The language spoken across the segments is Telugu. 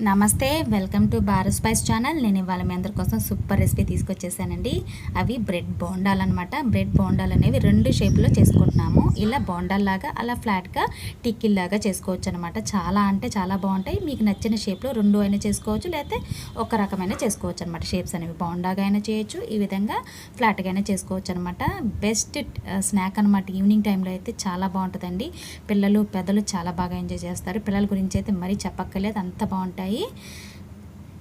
నమస్తే welcome to Bharat spice channel. నేను ఇవాళ మీ అందరి కోసం సూపర్ రెసిపీ తీసుకొచ్చేసానండి. అవి బ్రెడ్ బోండాలు అనమాట బ్రెడ్ బోండాలు అనేవి రెండు షేప్లో చేసుకుంటున్నాము. ఇలా బోండాల్లాగా అలా ఫ్లాట్గా టిక్కిల్లాగా చేసుకోవచ్చు అనమాట చాలా అంటే చాలా బాగుంటాయి. మీకు నచ్చిన షేప్లో రెండు అయినా చేసుకోవచ్చు. లేకపోతే ఒక రకమైన చేసుకోవచ్చు అనమాట షేప్స్ అనేవి బోండాగా అయినా చేయొచ్చు. ఈ విధంగా ఫ్లాట్గా అయినా చేసుకోవచ్చు అనమాట బెస్ట్ స్నాక్ అనమాట ఈవినింగ్ టైంలో అయితే చాలా బాగుంటుందండి. పిల్లలు పెద్దలు చాలా బాగా ఎంజాయ్ చేస్తారు. పిల్లల గురించి అయితే మరీ చెప్పక్కర్లేదు. అంత బాగుంటాయి.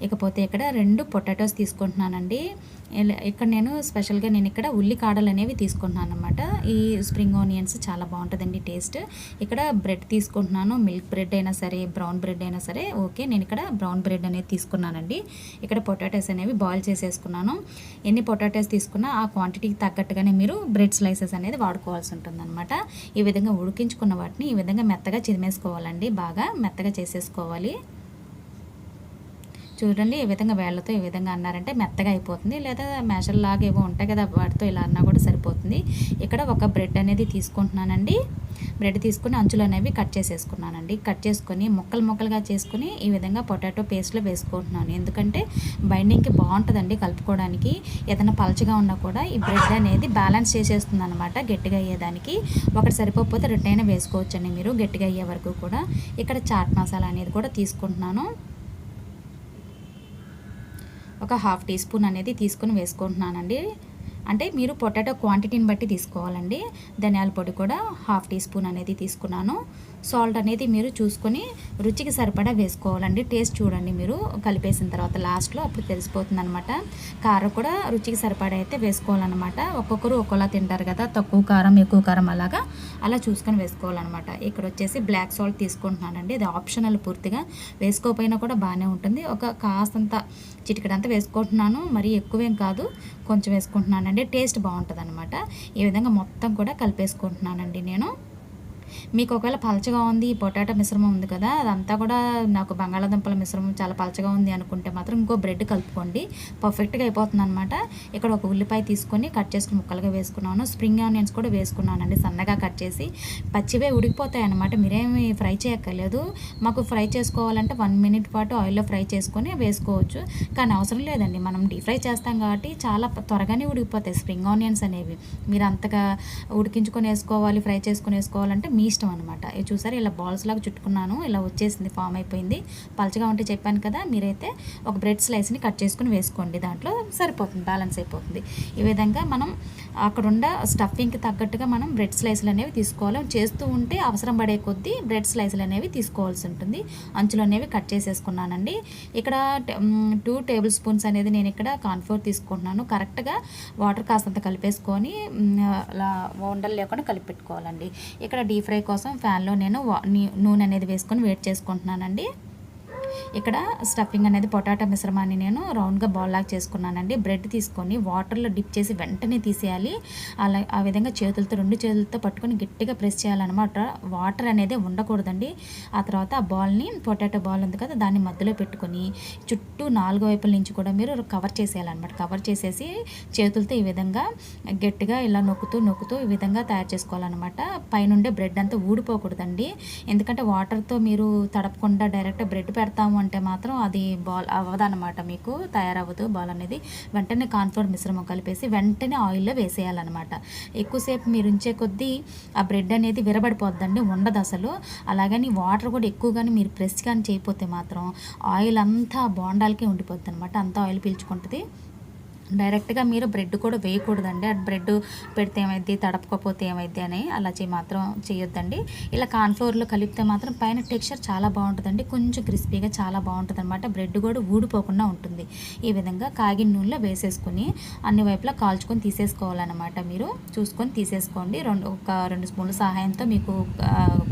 ఇకపోతే ఇక్కడ రెండు పొటాటోస్ తీసుకుంటున్నానండి. ఇక్కడ నేను స్పెషల్గా నేను ఇక్కడ ఉల్లి కాడలు అనేవి తీసుకుంటున్నాను అనమాట ఈ స్ప్రింగ్ ఆనియన్స్ చాలా బాగుంటుందండి టేస్ట్. ఇక్కడ బ్రెడ్ తీసుకుంటున్నాను. మిల్క్ బ్రెడ్ అయినా సరే బ్రౌన్ బ్రెడ్ అయినా సరే ఓకే. నేను ఇక్కడ బ్రౌన్ బ్రెడ్ అనేది తీసుకున్నానండి. ఇక్కడ పొటాటోస్ అనేవి బాయిల్ చేసేసుకున్నాను. ఎన్ని పొటాటోస్ తీసుకున్నా ఆ క్వాంటిటీకి తగ్గట్టుగానే మీరు బ్రెడ్ స్లైసెస్ అనేది వాడుకోవాల్సి ఉంటుంది ఈ విధంగా ఉడికించుకున్న వాటిని ఈ విధంగా మెత్తగా చిదిమేసుకోవాలండి బాగా మెత్తగా చేసేసుకోవాలి. చూడండి ఈ విధంగా వేళ్ళతో ఈ విధంగా అన్నారంటే మెత్తగా అయిపోతుంది. లేదా మేషల్ లాగా ఏవో ఉంటాయి కదా వాటితో ఇలా అన్నా కూడా సరిపోతుంది. ఇక్కడ ఒక బ్రెడ్ అనేది తీసుకుంటున్నానండి. బ్రెడ్ తీసుకుని అంచులు అనేవి కట్ చేసేసుకున్నానండి. కట్ చేసుకొని ముక్కలు ముక్కలుగా చేసుకుని ఈ విధంగా పొటాటో పేస్ట్లో వేసుకుంటున్నాను. ఎందుకంటే బైండింగ్కి బాగుంటుందండి కలుపుకోవడానికి. ఏదైనా పలచగా ఉన్నా కూడా ఈ బ్రెడ్ అనేది బ్యాలెన్స్ చేసేస్తుంది అనమాట గట్టిగా అయ్యేదానికి. ఒకటి సరిపోకపోతే రెండైనా వేసుకోవచ్చండి మీరు గట్టిగా అయ్యే వరకు కూడా. ఇక్కడ చాట్ మసాలా అనేది కూడా తీసుకుంటున్నాను. ఒక హాఫ్ టీ స్పూన్ అనేది తీసుకుని వేసుకుంటున్నానండి. అంటే మీరు పొటాటో క్వాంటిటీని బట్టి తీసుకోవాలండి. ధనియాల పొడి కూడా హాఫ్ టీ స్పూన్ అనేది తీసుకున్నాను. సాల్ట్ అనేది మీరు చూసుకొని రుచికి సరిపడా వేసుకోవాలండి. టేస్ట్ చూడండి మీరు. కలిపేసిన తర్వాత లాస్ట్లో అప్పుడు తెలిసిపోతుంది అనమాట కారం కూడా రుచికి సరిపడా అయితే వేసుకోవాలన్నమాట. ఒక్కొక్కరు ఒక్కోలా తింటారు కదా. తక్కువ కారం ఎక్కువ కారం అలాగా అలా చూసుకొని వేసుకోవాలన్నమాట. ఇక్కడ వచ్చేసి బ్లాక్ సాల్ట్ తీసుకుంటున్నానండి. ఇది ఆప్షనల్ పూర్తిగా. వేసుకోకపోయినా కూడా బాగానే ఉంటుంది. ఒక కాస్తంత చిటికడంతా వేసుకుంటున్నాను. మరీ ఎక్కువేం కాదు. కొంచెం వేసుకుంటున్నానండి. టేస్ట్ బాగుంటుంది అనమాట ఈ విధంగా మొత్తం కూడా కలిపేసుకుంటున్నానండి నేను. మీకు ఒకవేళ పలచగా ఉంది ఈ పొటాటో మిశ్రమం ఉంది కదా అదంతా కూడా నాకు బంగాళాదుంపల మిశ్రమం చాలా పలచగా ఉంది అనుకుంటే మాత్రం ఇంకో బ్రెడ్ కలుపుకోండి. పర్ఫెక్ట్గా అయిపోతుంది అనమాట ఇక్కడ ఒక ఉల్లిపాయ తీసుకొని కట్ చేసుకుని ముక్కలుగా వేసుకున్నాను. స్ప్రింగ్ ఆనియన్స్ కూడా వేసుకున్నానండి సన్నగా కట్ చేసి. పచ్చివే ఉడికిపోతాయి అనమాట మీరేమి ఫ్రై చేయక్కర్లేదు. మాకు ఫ్రై చేసుకోవాలంటే వన్ మినిట్ పాటు ఆయిల్లో ఫ్రై చేసుకొని వేసుకోవచ్చు. కానీ అవసరం లేదండి మనం డీప్ ఫ్రై చేస్తాం కాబట్టి చాలా త్వరగానే ఉడికిపోతాయి స్ప్రింగ్ ఆనియన్స్ అనేవి. మీరు అంతగా ఉడికించుకొని వేసుకోవాలి ఫ్రై చేసుకొని వేసుకోవాలంటే మీ ఇష్టం అనమాట ఇది చూసారు ఇలా బాల్స్ లాగా చుట్టుకున్నాను ఇలా వచ్చేసింది ఫామ్ అయిపోయింది. పలచగా ఉంటే చెప్పాను కదా మీరైతే ఒక బ్రెడ్ స్లైస్ని కట్ చేసుకుని వేసుకోండి. దాంట్లో సరిపోతుంది బ్యాలెన్స్ అయిపోతుంది. ఈ విధంగా మనం అక్కడున్న స్టఫింగ్కి తగ్గట్టుగా మనం బ్రెడ్ స్లైసులు అనేవి తీసుకోవాలి. చేస్తూ ఉంటే అవసరం పడే కొద్దీ బ్రెడ్ స్లైసులు అనేవి తీసుకోవాల్సి ఉంటుంది. అంచులు అనేవి కట్ చేసేసుకున్నానండి. ఇక్కడ టూ టేబుల్ స్పూన్స్ అనేది నేను ఇక్కడ కాన్ఫ్లోర్ తీసుకుంటున్నాను. కరెక్ట్గా వాటర్ కాస్తంత కలిపేసుకొని అలా ఉండలు లేకుండా కలిపి పెట్టుకోవాలండి ఇక్కడ డీప్ ఫ్రై కోసం ఫ్యాన్లో నేను వా- నూనె అనేది వేసుకొని వేడి చేసుకుంటున్నానండి. ఇక్కడ స్టఫింగ్ అనేది పొటాటో మిశ్రమాన్ని నేను రౌండ్గా బాల్ లాగా చేసుకున్నానండి. బ్రెడ్ తీసుకొని వాటర్లో డిప్ చేసి వెంటనే తీసేయాలి. అలా ఆ విధంగా చేతులతో రెండు చేతులతో పట్టుకొని గట్టిగా ప్రెస్ చేయాలన్నమాట. వాటర్ అనేది ఉండకూడదండి. ఆ తర్వాత ఆ బాల్ని పొటాటో బాల్ ఉంది కదా దాన్ని మధ్యలో పెట్టుకొని చుట్టూ నాలుగు వైపుల నుంచి కూడా మీరు కవర్ చేసేయాలన్నమాట. కవర్ చేసేసి చేతులతో ఈ విధంగా గట్టిగా ఇలా నొక్కుతూ నొక్కుతూ ఈ విధంగా తయారు చేసుకోవాలన్నమాట. పైనుండే బ్రెడ్ అంతా ఊడిపోకూడదండి. ఎందుకంటే వాటర్తో మీరు తడపకుండా డైరెక్ట్ బ్రెడ్ పెడతాం పెడతాము అంటే మాత్రం అది బాల్ అవ్వదన్నమాట మీకు తయారవ్వదు బాల్ అనేది. వెంటనే కాన్ఫ్లోర్ మిశ్రమం కలిపేసి వెంటనే ఆయిల్లో వేసేయాలన్నమాట. ఎక్కువసేపు మీరు ఉంచే కొద్దీ ఆ బ్రెడ్ అనేది విరబడిపోద్దండి ఉండదు అసలు. అలాగని వాటర్ కూడా ఎక్కువగానే మీరు ప్రెస్ కానీ చేయకపోతే మాత్రం ఆయిల్ అంతా బోండాలకే ఉండిపోద్ది అనమాట అంతా ఆయిల్ పీల్చుకుంటుంది. డైరెక్ట్గా మీరు బ్రెడ్ కూడా వేయకూడదండి. ఆ బ్రెడ్ పెడితే ఏమైద్ది తడపకపోతే ఏమైద్ది అని అలా చేయి మాత్రం చేయొద్దండి. ఇలా కార్న్ఫ్లోర్లో కలిపితే మాత్రం పైన టెక్స్చర్ చాలా బాగుంటుందండి. కొంచెం క్రిస్పీగా చాలా బాగుంటుంది అనమాట బ్రెడ్ కూడా ఊడిపోకుండా ఉంటుంది. ఈ విధంగా కాగిన నూనెలో వేసేసుకుని అన్ని వైపులా కాల్చుకొని తీసేసుకోవాలన్నమాట మీరు. చూసుకొని తీసేసుకోండి. రెండు ఒక రెండు స్పూన్ల సహాయంతో మీకు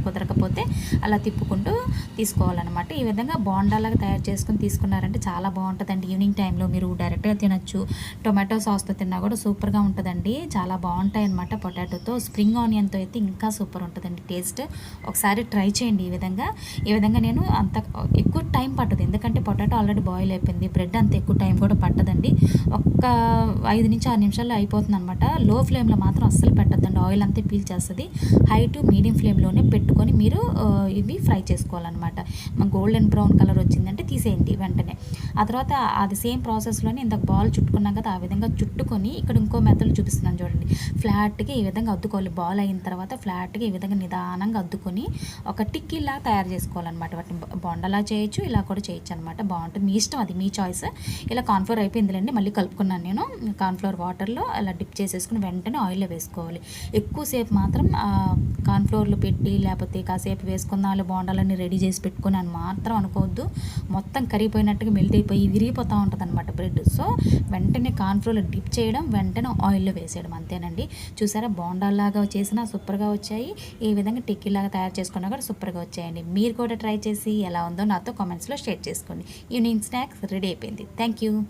కుదరకపోతే అలా తిప్పుకుంటూ తీసుకోవాలన్నమాట. ఈ విధంగా బాండాలాగా తయారు చేసుకుని తీసుకున్నారంటే చాలా బాగుంటుందండి. ఈవినింగ్ టైంలో మీరు డైరెక్ట్గా తినచ్చు. టొమాటో సాస్తో తిన్నా కూడా సూపర్గా ఉంటుందండి. చాలా బాగుంటాయి అనమాట పొటాటోతో స్ప్రింగ్ ఆనియన్తో అయితే ఇంకా సూపర్ ఉంటుందండి టేస్ట్ ఒకసారి ట్రై చేయండి ఈ విధంగా. ఈ విధంగా నేను అంత ఎక్కువ టైం పట్టదు. ఎందుకంటే పొటాటో ఆల్రెడీ బాయిల్ అయిపోయింది. బ్రెడ్ అంత ఎక్కువ టైం కూడా పట్టదండి. ఒక్క ఐదు నుంచి ఆరు నిమిషాల్లో అయిపోతుంది అనమాట లో ఫ్లేమ్లో మాత్రం అస్సలు పెట్టద్దండి. ఆయిల్ అంతా పీల్చేస్తుంది హై టు మీడియం ఫ్లేమ్లోనే పెట్టుకొని మీరు ఇవి ఫ్రై చేసుకోవాలన్నమాట. గోల్డెన్ బ్రౌన్ కలర్ వచ్చిందంటే తీసేయండి వెంటనే. ఆ తర్వాత అది సేమ్ ప్రాసెస్లోనే ఇంత బాల్ చుట్టుకున్నాక కదా ఆ విధంగా చుట్టుకొని ఇక్కడ ఇంకో మెథడ్ చూపిస్తున్నాను చూడండి. ఫ్లాట్గా ఈ విధంగా అద్దుకోవాలి. బాల్ అయిన తర్వాత ఫ్లాట్గా ఈ విధంగా నిదానంగా అద్దుకొని ఒక టిక్కీలా తయారు చేసుకోవాలన్నమాట. వాటిని బొండలా చేయొచ్చు ఇలా కూడా చేయొచ్చు అనమాట బాగుంటుంది. మీ ఇష్టం అది మీ చాయిస్. ఇలా కార్న్ఫ్లోర్ అయిపోయిందిలేండి. మళ్ళీ కలుపుకున్నాను నేను. కార్న్ఫ్లోర్ వాటర్లో అలా డిప్ చేసేసుకుని వెంటనే ఆయిల్లో వేసుకోవాలి. ఎక్కువసేపు మాత్రం కార్న్ఫ్లోర్లో పెట్టి లేకపోతే కాసేపు వేసుకుందాం బోండాలన్నీ రెడీ చేసి పెట్టుకుని అని మాత్రం అనుకోవద్దు. మొత్తం కరిగిపోయినట్టుగా మెల్ట్ అయిపోయి విరిగిపోతూ ఉంటుంది అనమాట బ్రెడ్. సో వెంటనే కార్న్ఫ్లోర్లో డిప్ చేయడం వెంటనే ఆయిల్లో వేసేయడం అంతేనండి. చూసారా బోండాల్లాగా చేసినా సూపర్గా వచ్చాయి. ఈ విధంగా టిక్కీలాగా తయారు చేసుకున్నా కూడా సూపర్గా వచ్చాయండి. మీరు కూడా ట్రై చేసి ఎలా ఉందో నాతో కామెంట్స్లో షేర్ చేసుకోండి. ఈవినింగ్ స్నాక్స్ రెడీ అయిపోయింది. Thank you.